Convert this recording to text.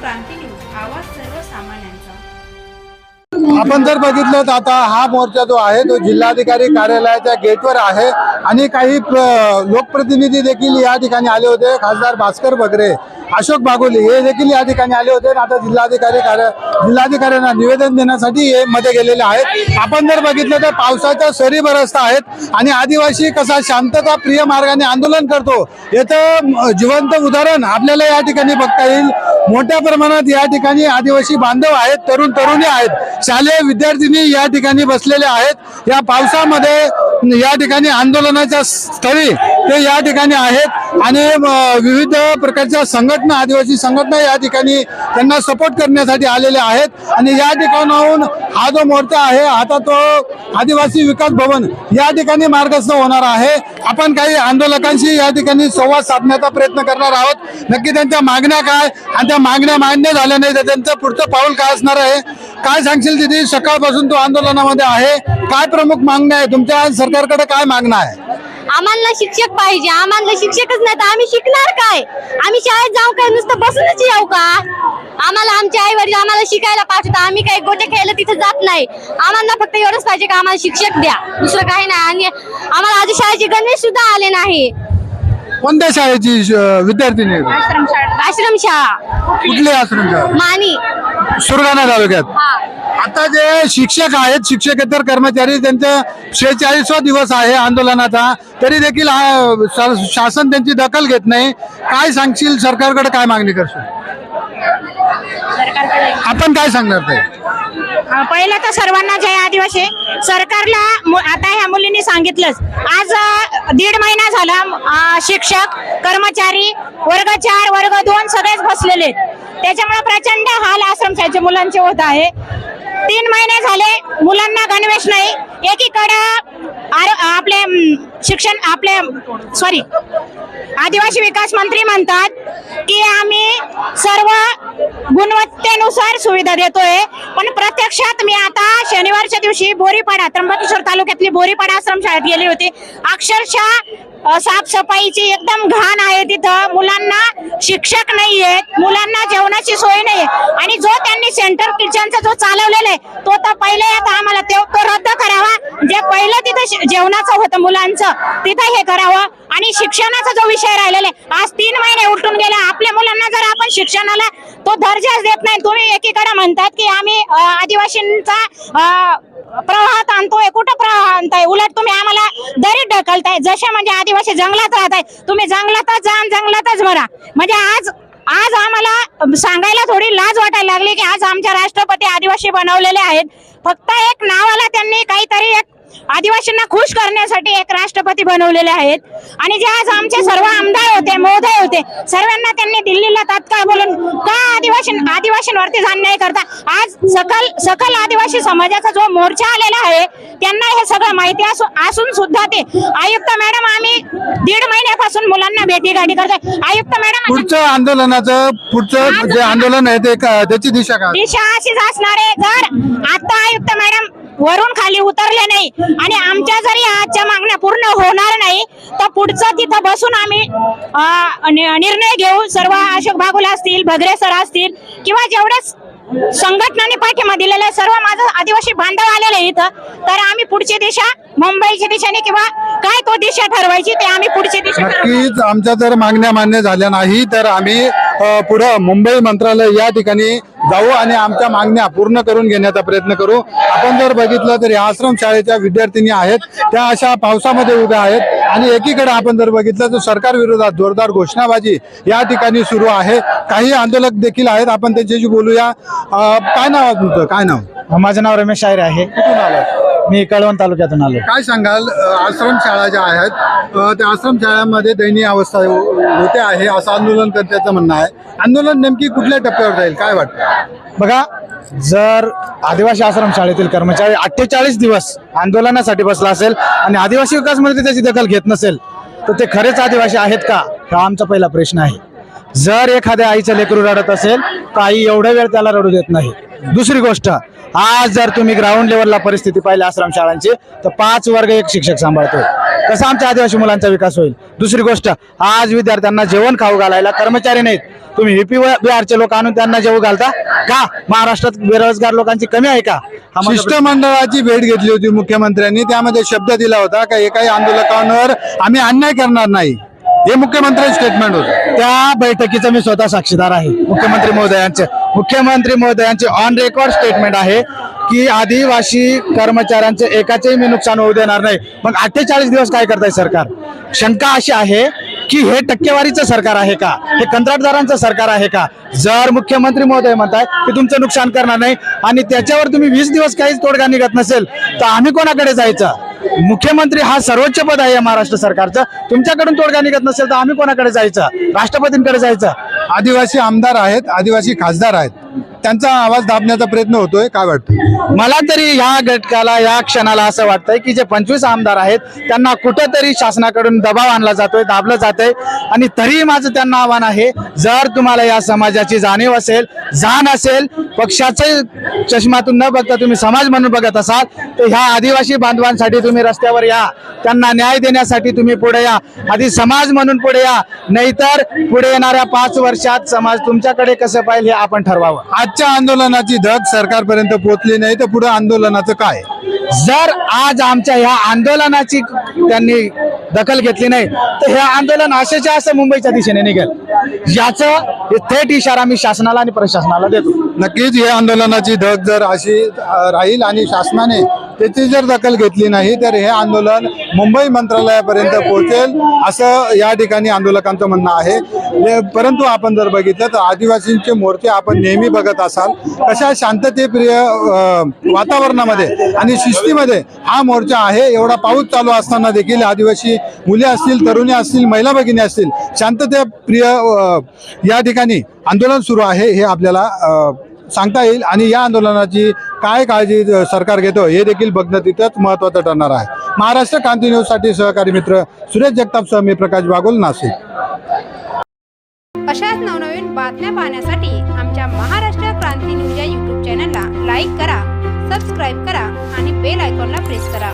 क्रांती news आवाज सर्वसामान्यांचा. आपण जर बघितलं तर आता हा मोर्चा जो आहे तो जिल्हाधिकारी कार्यालयाच्या गेटवर आहे आणि काही लोकप्रतिनिधी देखील या ठिकाणी आले होते खासदार भास्कर बगरे. अशोक बागोली हे देखील या ठिकाणी आले होते. आणि आता जिल्हाधिकारी कार्य जिल्हाधिकाऱ्यांना निवेदन देण्यासाठी हे मध्ये गेलेले आहेत. आपण जर बघितलं तर पावसाच्या सरी बरसत आहेत. आणि आदिवासी कसा शांतता प्रिय मार्गाने आंदोलन करतो याचं जिवंत उदाहरण आपल्याला या ठिकाणी बघता येईल. मोठ्या प्रमाणात या ठिकाणी आदिवासी बांधव आहेत तरुण तरुणी आहेत. शालेय विद्यार्थिनी या ठिकाणी बसलेले आहेत. या पावसामध्ये या ठिकाणी आंदोलनाच्या स्थळी ते या ठिकाणी आहेत आणि विविध प्रकारच्या संघटना आदिवासी संघटना या ठिकाणी त्यांना सपोर्ट करण्यासाठी आलेल्या आहेत. आणि या ठिकाणाहून हा जो मोर्चा आहे आता तो आदिवासी विकास भवन या ठिकाणी मार्गस्थ होणार आहे. आपण काही आंदोलकांशी या ठिकाणी संवाद साधण्याचा प्रयत्न करणार आहोत. नक्की त्यांच्या मागण्या काय? आणि त्या मागण्या मान्य झाल्या नाही तर त्यांचं पुढचं पाऊल काय असणार आहे? काय सांगशील दिदी? सकाळपासून तो आंदोलनामध्ये आहे. काय प्रमुख मागण्या आहे? तुमच्या सरकारकडे काय मागणं आहे? आम्हाला शिक्षक पाहिजे आम्हाला शिक्षकच नाही तर आम्ही शिकणार काय? आम्ही शाळेत जाऊ काय? नुसतं बसूनच येऊ का? आम्हाला आमचे आई वडील आम्हाला शिकायला पाठवतात. आम्ही काही गोटे खेळायला तिथे जात नाही. आम्हाला फक्त एवढंच पाहिजे का आम्हाला शिक्षक द्या. दुसरं काही नाही. आणि आम्हाला आधी शाळेचे गणवेश सुद्धा आले नाही. कोणत्या शाळेची विद्यार्थिनी आहे तू? आश्रम शाळा. कुठली आश्रम शाळा? मानी. सुरगाणा तालुक्यात. हा. आता जे शिक्षक आहेत शिक्षकेतर कर्मचारी त्यांचा शेहेचाळीसवा दिवस आहे आंदोलनाचा. तरी देखील शासन त्यांची दखल घेत नाही. काय सांगशील? सरकारकडे काय मागणी करशील? आपण काय सांगणार ते? पहिलं तर सर्वांना जय आदिवासी. सरकारला आता ह्या मुलींनी सांगितलंच. आज दीड महिना झाला शिक्षक कर्मचारी वर्ग चार वर्ग दोन सगळेच बसलेले. त्याच्यामुळे प्रचंड हाल आश्रमशाळेच्या मुलांचे होत आहे. तीन महिने झाले मुलांना गणवेश नाही. एकीकडे आपले शिक्षण आपले सॉरी आदिवासी विकास मंत्री म्हणतात की आम्ही सर्व गुणवत्तेनुसार सुविधा देतोय. पण प्रत्यक्षात मी आता शनिवारच्या दिवशी बोरीपाडा त्र्यंबकेश्वर तालुक्यातली बोरीपाडा आश्रमशाळेत गेली होती. अक्षरशः साफसफाईची एकदम घाण आहे तिथं. मुलांना शिक्षक नाही आहेत मुलांना जेवणाची सोय नाही आणि जो त्यांनी सेंटर किचनचा जो चालवलेला आहे तो तर पहिले आता आम्हाला ते तो रद्द करावा. जे पहिलं तिथं जेवणाचं होतं मुलांचं तिथं हे करावं. आणि शिक्षणाचा जो विषय राहिलेला आहे आज तीन महिने उलटून गेले आपल्या शिक्षणाला तो दर्जाच देत नाही. तुम्ही एकीकडे म्हणतात की आम्ही आदिवासींचा प्रवाहात आणतोय. कुठं प्रवाह आणताय? उलट तुम्ही आम्हाला दरीत ढकलताय. जसे म्हणजे आदिवासी जंगलात राहताय तुम्ही जंगलातच जा आणि जंगलातच मरा म्हणजे आज आज आम्हाला सांगायला थोडी लाज वाटायला लागली की आज आमच्या राष्ट्रपती आदिवासी बनवलेले आहेत. फक्त एक नावाला त्यांनी काहीतरी एक आदिवासींना खुश करण्यासाठी एक राष्ट्रपती बनवलेले आहेत. आणि जे आज आमचे सर्व महोदय होते. सर्वांना त्यांनी दिल्लीला तात्काळ बोलून का आदिवासी आदिवासींवरती अन्याय करता? आज सकल सकल आदिवासी समाजाचा जो मोर्चा आलेला आहे त्यांना हे सगळं माहिती असू असून सुद्धा ते आयुक्त मॅडम आम्ही दीड महिन्यापासून मुलांना भेटी गाडी करतोय. आयुक्त मॅडम पुढचं आंदोलनाचं पुढचं जे आंदोलन आहे ते त्याची दिशा दिशा अशीच असणार आहे. जर आता आयुक्त मॅडम वरून खाली उतरले नाही. आणि आमच्या जरी आजच्या मागण्या पूर्ण होणार नाही तर पुढचं तिथं बसून आम्ही नि- निर्णय घेऊ सर्व अशोक भागुला असतील भद्रे सर असतील किंवा जेवढे संघटनाने पाठिंबा दिलेला आहे, सर्व माझं आदिवासी बांधव आलेले आहे इथं तर आम्ही पुढची दिशा मुंबईच्या दिशेने किंवा काय तो दिशा ठरवायची ते आम्ही पुढची दिशा नक्कीच आमच्या जर मागण्या मान्य झाल्या नाही तर आम्ही पुढं मुंबई मंत्रालय या ठिकाणी जाऊ आणि आमच्या मागण्या पूर्ण करून घेण्याचा प्रयत्न करू. आपण जर बघितलं तर या आश्रम शाळेच्या विद्यार्थिनी आहेत. त्या अशा पावसामध्ये उभ्या आहेत. आणि एकीकडे आपण जर बघितलं तर सरकार विरोधात जोरदार घोषणाबाजी या ठिकाणी सुरू आहे. काही आंदोलक देखील आहेत. आपण त्यांच्याशी बोलूया. काय नाव तुमचं? काय नाव? माझं नाव रमेश शायर आहे. कुठून आलात? मी कळवण तालुक्यातून आलो काय सांगाल? अ, आश्रम शाळा ज्या आहेत त्या आश्रम शाळांमध्ये दयनीय अवस्था हो- होते आहे असं आंदोलनकर्त्याचं म्हणणं आहे. आंदोलन नेमकी कुठल्या टप्प्यावर जाईल? काय वाटतं? बघा जर आदिवासी आश्रम शाळेतील कर्मचारी अठ्ठेचाळीस दिवस आंदोलनासाठी बसला असेल आणि आदिवासी विकास मंत्री त्याची दखल घेत नसेल तर ते खरेच आदिवासी आहेत का? हा आमचा पहिला प्रश्न आहे. जर एखाद्या आईचं लेकरू रडत असेल तर आई एवढा वेळ त्याला रडू देत नाही. दुसरी गोष्ट आज जर तुम्ही ग्राउंड लेवलला परिस्थिती पाहिली आश्रम शाळांची तर पाच वर्ग एक शिक्षक सांभाळतो कसा आमच्या आदिवासी मुलांचा विकास होईल? दुसरी गोष्ट आज विद्यार्थ्यांना जेवण खाऊ घालायला कर्मचारी नाहीत. तुम्ही युपी बिहारचे लोक आणून त्यांना जेवू घालता? का? महाराष्ट्रात बेरोजगार लोकांची कमी आहे का? शिष्टमंडळाची भेट घेतली होती मुख्यमंत्र्यांनी त्यामध्ये शब्द दिला होता का एकाही आंदोलकांवर आम्ही अन्याय करणार नाही. हे मुख्यमंत्री स्टेटमेंट होतं. त्या बैठकीचा मी स्वतः साक्षीदार आहे. मुख्यमंत्री महोदयांचे मुख्यमंत्री महोदयांचे ऑन रेकॉर्ड स्टेटमेंट आहे की आदिवासी कर्मचाऱ्यांचे एकाचेही मी नुकसान होऊ देणार नाही. मग अठ्ठेचाळीस दिवस काय करताय सरकार? शंका अशी आहे की हे टक्केवारीचं सरकार आहे का? हे कंत्राटदारांचं सरकार आहे का? जर मुख्यमंत्री महोदय म्हणताय की तुमचं नुकसान करणार नाही आणि त्याच्यावर तुम्ही वीस दिवस काहीच तोडगा निघत नसेल तर आम्ही कोणाकडे जायचं? मुख्यमंत्री हा सर्वोच्च पद आहे या महाराष्ट्र सरकारचं. तुमच्याकडून तोडगा निघत नसेल तर आम्ही कोणाकडे जायचं? राष्ट्रपतींकडे जायचं? आदिवासी आमदार आहेत आदिवासी खासदार आहेत. त्यांचा आवाज दाबण्याचा प्रयत्न होतोय. काय वाटतं मला तरी या घटकाला या क्षणाला असं वाटतंय की जे पंचवीस आमदार आहेत त्यांना कुठंतरी शासनाकडून दबाव आणला जातोय दाबलं जातंय. आणि तरी माझं त्यांना आव्हान आहे जर तुम्हाला या समाजाची जाणीव असेल जाण असेल पक्षाचे चष्मातून न बघता तुम्ही समाज म्हणून बघत असाल तर ह्या आदिवासी बांधवांसाठी तुम्ही रस्त्यावर या. त्यांना न्याय देण्यासाठी तुम्ही पुढे या. आधी समाज म्हणून पुढे या. नाहीतर पुढे येणाऱ्या पाच वर्षात समाज तुमच्याकडे कसं पाहिजे हे आपण ठरवावं. आजच्या आंदोलनाची धग सरकारपर्यंत पोहोचली नाही तर पुढे आंदोलनाचं काय? जर आज आमच्या ह्या आंदोलनाची त्यांनी दखल घेतली नाही तर हे आंदोलन असेच्या असं मुंबईच्या दिशेने निघेल. याचं थेट इशारा मी शासनाला आणि प्रशासनाला देतो. नक्कीच हे आंदोलनाची धग जर अशी राहील आणि शासनाने त्याची जर दखल घेतली नाही तर हे आंदोलन मुंबई मंत्रालयापर्यंत पोहोचेल असं या ठिकाणी आंदोलकांचं म्हणणं आहे. परंतु आपण जर बघितलं तर आदिवासींचे मोर्चे आपण नेहमी बघत असाल कशा शांततेप्रिय वातावरणामध्ये आणि शिस्तीमध्ये हा मोर्चा आहे. एवढा पाऊस चालू असताना देखील आदिवासी मुले असतील तरुणी असतील महिला भगिनी असतील शांततेप्रिय या ठिकाणी आंदोलन सुरू आहे हे आपल्याला सांगता येईल आणि या आंदोलनाची काय काळजी सरकार घेतो हे देखील बघणं तिथंच महत्त्वाचं ठरणार आहे. महाराष्ट्र क्रांती न्यूजसाठी सहकारी मित्र सुरेश जगतापसह मी प्रकाश बागुल नाशिक. अशाच नवनवीन बातम्या पाहण्यासाठी आमच्या महाराष्ट्र क्रांती न्यूज या यूट्यूब चॅनलला लाईक करा सबस्क्राईब करा आणि बेल आयकॉनला प्रेस करा.